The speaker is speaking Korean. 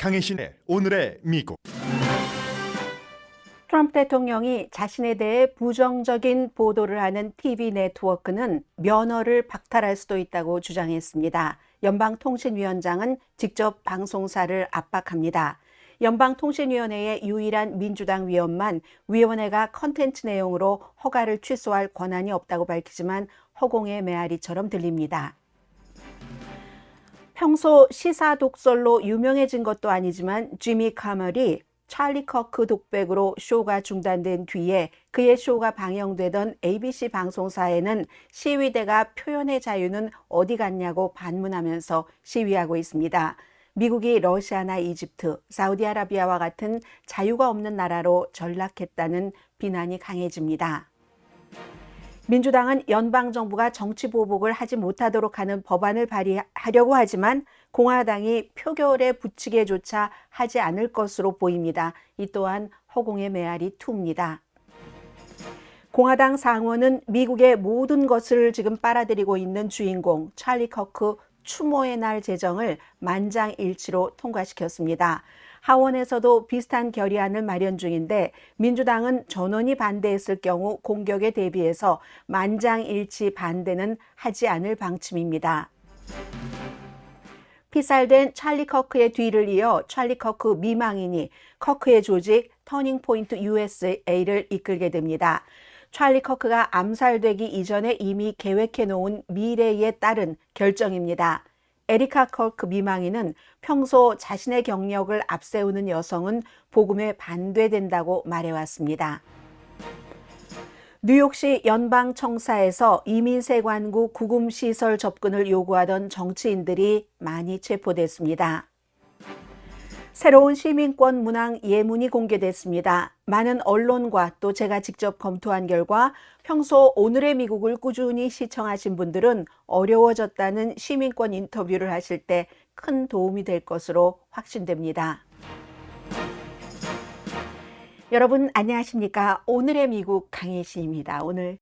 강혜신의 오늘의 미국. 트럼프 대통령이 자신에 대해 부정적인 보도를 하는 TV 네트워크는 면허를 박탈할 수도 있다고 주장했습니다. 연방통신위원장은 직접 방송사를 압박합니다. 연방통신위원회의 유일한 민주당 위원만 위원회가 컨텐츠 내용으로 허가를 취소할 권한이 없다고 밝히지만 허공의 메아리처럼 들립니다. 평소 시사 독설로 유명해진 것도 아니지만 지미 카멀이 찰리 커크 독백으로 쇼가 중단된 뒤에 그의 쇼가 방영되던 ABC 방송사에는 시위대가 표현의 자유는 어디 갔냐고 반문하면서 시위하고 있습니다. 미국이 러시아나 이집트, 사우디아라비아와 같은 자유가 없는 나라로 전락했다는 비난이 강해집니다. 민주당은 연방정부가 정치 보복을 하지 못하도록 하는 법안을 발의하려고 하지만 공화당이 표결에 붙이게조차 하지 않을 것으로 보입니다. 이 또한 허공의 메아리 2입니다. 공화당 상원은 미국의 모든 것을 지금 빨아들이고 있는 주인공 찰리 커크 추모의 날 제정을 만장일치로 통과시켰습니다. 하원에서도 비슷한 결의안을 마련 중인데 민주당은 전원이 반대했을 경우 공격에 대비해서 만장일치 반대는 하지 않을 방침입니다. 피살된 찰리 커크의 뒤를 이어 찰리 커크 미망인이 커크의 조직 터닝 포인트 USA를 이끌게 됩니다. 찰리 커크가 암살되기 이전에 이미 계획해 놓은 미래에 따른 결정입니다. 에리카 커크 미망인은 평소 자신의 경력을 앞세우는 여성은 복음에 반대된다고 말해왔습니다. 뉴욕시 연방청사에서 이민세관구 구금시설 접근을 요구하던 정치인들이 많이 체포됐습니다. 새로운 시민권 문항 예문이 공개됐습니다. 많은 언론과 또 제가 직접 검토한 결과 평소 오늘의 미국을 꾸준히 시청하신 분들은 어려워졌다는 시민권 인터뷰를 하실 때 큰 도움이 될 것으로 확신됩니다. 여러분 안녕하십니까? 오늘의 미국 강혜시입니다. 오늘